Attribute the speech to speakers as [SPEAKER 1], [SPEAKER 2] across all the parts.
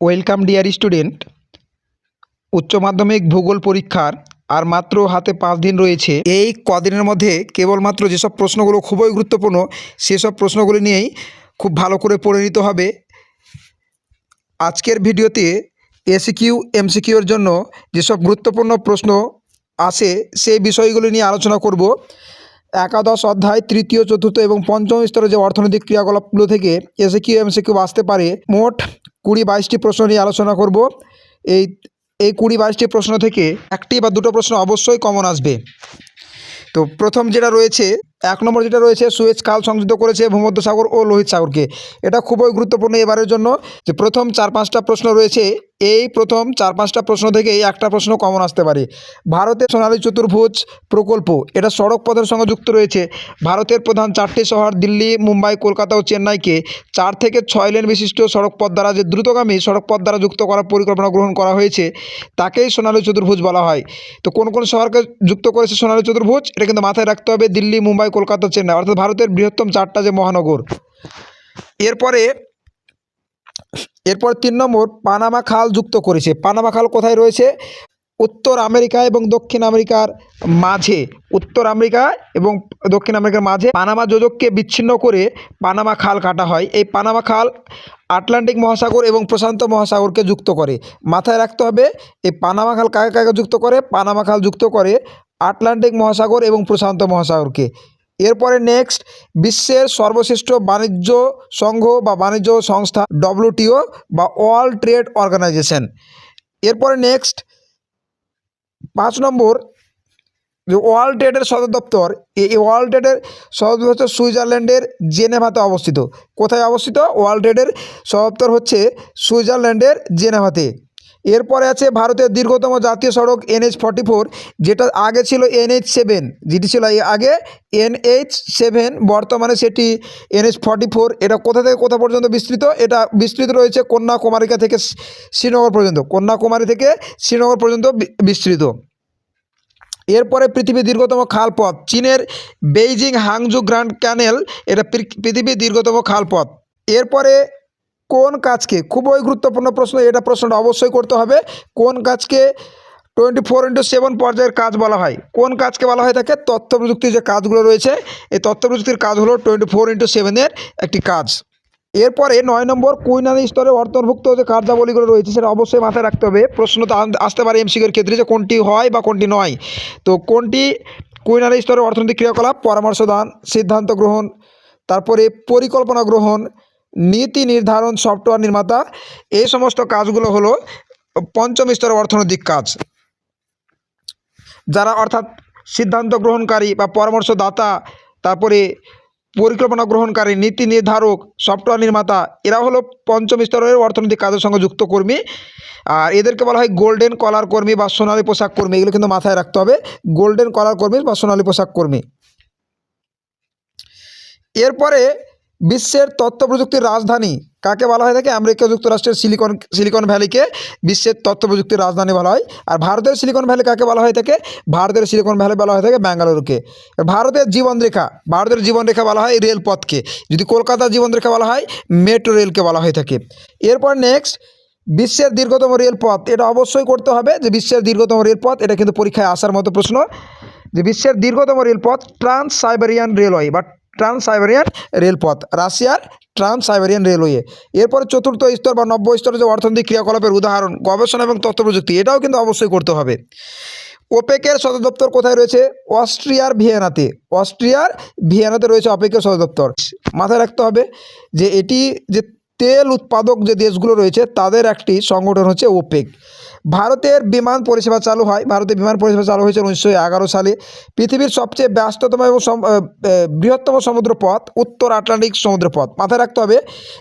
[SPEAKER 1] Welcome, dear student. উচ্চ মাধ্যমিক ভূগোল পরীক্ষার আর মাত্র হাতে পাঁচ দিন রয়েছে। এই কদিনের মধ্যে কেবলমাত্র যেসব প্রশ্নগুলো খুবই গুরুত্বপূর্ণ, সেসব প্রশ্নগুলি নিয়েই খুব ভালো করে পড়ে নিতে হবে। আজকের ভিডিওতে এসিকিউ এমসিকিউর জন্য যেসব গুরুত্বপূর্ণ প্রশ্ন আসে, সেই বিষয়গুলি নিয়ে আলোচনা করব। একাদশ অধ্যায়, তৃতীয়, চতুর্থ এবং পঞ্চম স্তরে যে অর্থনৈতিক ক্রিয়াকলাপগুলো থেকে এসিকিউ এমসিকিউ আসতে পারে, মোট কুড়ি বাইশটি প্রশ্ন নিয়ে আলোচনা করব। এই এই কুড়ি বাইশটি প্রশ্ন থেকে একটি বা দুটো প্রশ্ন অবশ্যই কমন আসবে। তো প্রথম যেটা রয়েছে, এক নম্বর যেটা রয়েছে, সুয়েজ কাল সংযুক্ত করেছে ভূমধ্যসাগর ও লোহিত সাগরকে। এটা খুবই গুরুত্বপূর্ণ এবারের জন্য যে প্রথম চার পাঁচটা প্রশ্ন রয়েছে এই প্রথম চার পাঁচটা প্রশ্ন থেকে এই একটা প্রশ্ন কমন আসতে পারে। ভারতের সোনালী চতুর্ভুজ প্রকল্প, এটা সড়ক পথের সঙ্গে যুক্ত রয়েছে। ভারতের প্রধান চারটি শহর দিল্লি, মুম্বাই, কলকাতা ও চেন্নাইকে চার থেকে ছয় লেন বিশিষ্ট সড়ক পথ দ্বারা যে দ্রুতগামী সড়ক পথ দ্বারা যুক্ত করার পরিকল্পনা গ্রহণ করা হয়েছে, তাকেই সোনালী চতুর্ভুজ বলা হয়। তো কোন কোন শহরকে যুক্ত করেছে সোনালী চতুর্ভুজ? এটা কিন্তু মাথায় রাখতে হবে, দিল্লি, মুম্বাই, কলকাতা চেন্নাই, অর্থাৎ ভারতের বৃহত্তম চারটা যে মহানগর। এরপরে এরপর তিন নম্বর, পানামা খাল যুক্ত করেছে। পানামা খাল কোথায় রয়েছে? উত্তর আমেরিকা এবং দক্ষিণ আমেরিকার মাঝে। উত্তর আমেরিকা এবং দক্ষিণ আমেরিকার মাঝে পানামা যোজককে বিচ্ছিন্ন করে পানামা খাল কাটা হয়। এই পানামা খাল আটলান্টিক মহাসাগর এবং প্রশান্ত মহাসাগরকে যুক্ত করে। মাথায় রাখতে হবে, এই পানামা খাল কাকে কাকে যুক্ত করে? পানামা খাল যুক্ত করে আটলান্টিক মহাসাগর এবং প্রশান্ত মহাসাগরকে। এরপরে নেক্সট বিশ্বের সর্বশ্রেষ্ঠ বাণিজ্য সংঘ বা বাণিজ্য সংস্থা ডব্লিউটিও বা ওয়ার্ল্ড ট্রেড অর্গানাইজেশন এরপরে নেক্সট পাঁচ নম্বর, যে ওয়ার্ল্ড ট্রেডের সদর দপ্তর এই ওয়ার্ল্ড ট্রেডের সদর দপ্তর হচ্ছে সুইজারল্যান্ডের জেনেভাতে অবস্থিত। কোথায় অবস্থিত? ওয়ার্ল্ড ট্রেডের সদর দপ্তর হচ্ছে সুইজারল্যান্ডের জেনেভাতে। এরপরে আছে ভারতের দীর্ঘতম জাতীয় সড়ক এনএইচ ফর্টি ফোর, যেটা আগে ছিল এনএইচ সেভেন, যেটি ছিল আগে এনএইচ সেভেন, বর্তমানে সেটি এনএইচ ফর্টি ফোর। এটা কোথা থেকে কোথা পর্যন্ত বিস্তৃত? এটা বিস্তৃত রয়েছে কন্যাকুমারিকা থেকে শ্রীনগর পর্যন্ত। কন্যাকুমারী থেকে শ্রীনগর পর্যন্ত বিস্তৃত। এরপরে পৃথিবীর দীর্ঘতম খালপথ, চীনের বেইজিং হাংজু গ্র্যান্ড ক্যানেল, এটা পৃথিবীর দীর্ঘতম খালপথ। এরপরে কোন কাজকে? খুবই গুরুত্বপূর্ণ প্রশ্ন, এটা প্রশ্নটা অবশ্যই করতে হবে। কোন কাজকে টোয়েন্টি ফোর ইন্টু সেভেন পর্যায়ের কাজ বলা হয়? কোন কাজকে বলা হয় থাকে? তথ্য প্রযুক্তির যে কাজগুলো রয়েছে, এই তথ্য প্রযুক্তির কাজ হলো টোয়েন্টি ফোর ইন্টু সেভেনের একটি কাজ। এরপরে নয় নম্বর কুইনারি স্তরে অন্তর্ভুক্ত যে কার্যাবলীগুলো রয়েছে, সেটা অবশ্যই মাথায় রাখতে হবে। প্রশ্ন তো আসতে পারে এমসিকের ক্ষেত্রে যে কোনটি হয় বা কোনটি নয়। তো কোনটি? কুইনারি স্তরে অর্থনৈতিক ক্রিয়াকলাপ পরামর্শ দান সিদ্ধান্ত গ্রহণ, তারপরে পরিকল্পনা গ্রহণ নীতি নির্ধারণ সফটওয়্যার নির্মাতা। এই সমস্ত কাজগুলো হলো পঞ্চম স্তরের অর্থনৈতিক কাজ। যারা অর্থাৎ সিদ্ধান্ত গ্রহণকারী বা পরামর্শদাতা, তারপরে পরিকল্পনা গ্রহণকারী, নীতি নির্ধারক, সফটওয়্যার নির্মাতা, এরা হলো পঞ্চম স্তরের অর্থনৈতিক কাজের সঙ্গে যুক্ত কর্মী। আর এদেরকে বলা হয় গোল্ডেন কলার কর্মী বা সোনালী পোশাক কর্মী। এগুলো কিন্তু মাথায় রাখতে হবে। গোল্ডেন কলার কর্মী বা সোনালী পোশাক কর্মী। এরপরে বিশ্বের তথ্য প্রযুক্তির রাজধানী, কাকে বলা হয় থাকে আমেরিকা যুক্তরাষ্ট্রের সিলিকন সিলিকন ভ্যালিকে বিশ্বের তথ্য প্রযুক্তির রাজধানী বলা হয়। আর ভারতের সিলিকন ভ্যালি কাকে বলা হয় থাকে ভারতের সিলিকন ভ্যালি বলা হয় থাকে ব্যাঙ্গালুরুকে। ভারতের জীবনরেখা ভারতের জীবনরেখা বলা হয় রেলপথকে যদি কলকাতার জীবনরেখা বলা হয়, মেট্রো রেলকে বলা হয়ে থাকে এরপর নেক্সট বিশ্বের দীর্ঘতম রেলপথ এটা অবশ্যই করতে হবে যে বিশ্বের দীর্ঘতম রেলপথ এটা কিন্তু পরীক্ষায় আসার মতো প্রশ্ন। যে বিশ্বের দীর্ঘতম রেলপথ ট্রান্স সাইবেরিয়ান রেলওয়ে বা ট্রান্স সাইবেরিয়ান রেলপথ, রাশিয়ার ট্রান্স সাইবেরিয়ান রেলওয়ে। এরপরে চতুর্থ স্তর বা নব্বই স্তরে যে অর্থনৈতিক ক্রিয়াকলাপের উদাহরণ, গবেষণা এবং তথ্য প্রযুক্তি, এটাও কিন্তু অবশ্যই করতে হবে। ওপেকের সদর দপ্তর কোথায় রয়েছে? অস্ট্রিয়ার ভিয়েনাতে। অস্ট্রিয়ার ভিয়েনাতে রয়েছে ওপেকের সদর দপ্তর। মাথায় রাখতে হবে যে এটি যে তেল উৎপাদক যে দেশগুলো রয়েছে, তাদের একটি সংগঠন হচ্ছে ওপেক। ভারতের বিমান পরিষেবা চালু হয়, ভারতের বিমান পরিষেবা চালু হয়েছে উনিশশো এগারো সালে। পৃথিবীর সবচেয়ে ব্যস্ততম এবং বৃহত্তম সমুদ্রপথ উত্তর আটলান্টিক সমুদ্রপথ। মাথায় রাখতে হবে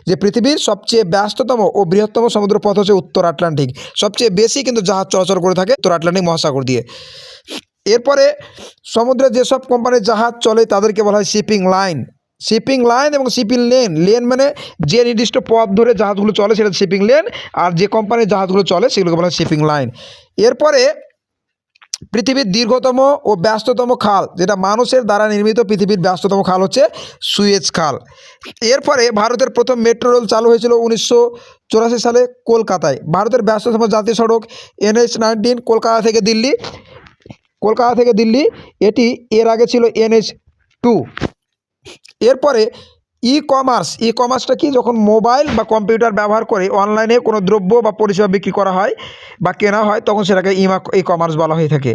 [SPEAKER 1] যে পৃথিবীর সবচেয়ে ব্যস্ততম ও বৃহত্তম সমুদ্রপথ হচ্ছে উত্তর আটলান্টিক। সবচেয়ে বেশি কিন্তু জাহাজ চলাচল করে থাকে উত্তর আটলান্টিক মহাসাগর দিয়ে। এরপরে সমুদ্রে যেসব কোম্পানির জাহাজ চলে, তাদেরকে বলা হয় শিপিং লাইন। শিপিং লাইন এবং শিপিং লেন লেন মানে যে নির্দিষ্ট পথ ধরে জাহাজগুলো চলে সেটা শিপিং লেন আর যে কোম্পানির জাহাজগুলো চলে সেগুলোকে বলা হয় শিপিং লাইন এরপরে পৃথিবীর দীর্ঘতম ও ব্যস্ততম খাল, যেটা মানুষের দ্বারা নির্মিত পৃথিবীর ব্যস্ততম খাল হচ্ছে সুয়েজ খাল। এরপরে ভারতের প্রথম মেট্রো রেল চালু হয়েছিল উনিশশো চুরাশি সালে কলকাতায়। ভারতের ব্যস্ততম জাতীয় সড়ক এনএইচ নাইনটিন কলকাতা থেকে দিল্লি। কলকাতা থেকে দিল্লি, এটি এর আগে ছিল এনএইচ টু। এরপরে ই কমার্স ই কমার্সটা কি? যখন মোবাইল বা কম্পিউটার ব্যবহার করে অনলাইনে কোনো দ্রব্য বা পরিষেবা বিক্রি করা হয় বা কেনা হয়, তখন সেটাকে ইমা ই কমার্স বলা হয়ে থাকে।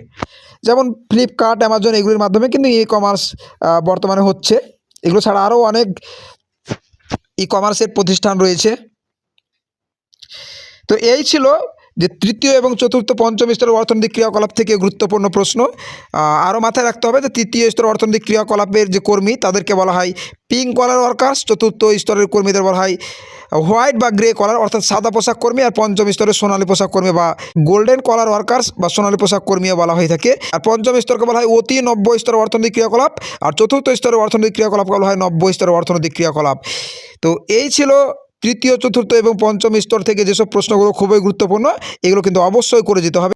[SPEAKER 1] যেমন ফ্লিপকার্ট অ্যামাজন এগুলির মাধ্যমে কিন্তু ই কমার্স বর্তমানে হচ্ছে। এগুলো ছাড়া আরও অনেক ই কমার্সের প্রতিষ্ঠান রয়েছে। তো এই ছিল যে তৃতীয় এবং চতুর্থ পঞ্চম স্তরের অর্থনৈতিক ক্রিয়াকলাপ থেকে গুরুত্বপূর্ণ প্রশ্ন। আরও মাথায় রাখতে হবে যে তৃতীয় স্তরের অর্থনৈতিক ক্রিয়াকলাপের যে কর্মী, তাদেরকে বলা হয় পিঙ্ক কলার ওয়ার্কার্স চতুর্থ স্তরের কর্মীদের বলা হয় হোয়াইট বা গ্রে কলার অর্থাৎ সাদা পোশাক কর্মী, আর পঞ্চম স্তরের সোনালী পোশাক কর্মী বা গোল্ডেন কলার ওয়ার্কার্স বা সোনালী পোশাক কর্মীও বলা হয়ে থাকে। আর পঞ্চম স্তরকে বলা হয় অতি নব্য স্তরের অর্থনৈতিক ক্রিয়াকলাপ, আর চতুর্থ স্তরের অর্থনৈতিক ক্রিয়াকলাপকে বলা হয় নব্য স্তরের অর্থনৈতিক ক্রিয়াকলাপ। তো এই ছিল তৃতীয়, চতুর্থ এবং পঞ্চম স্তর থেকে যেসব প্রশ্নগুলো খুবই গুরুত্বপূর্ণ, এগুলো কিন্তু অবশ্যই করে যেতে হবে।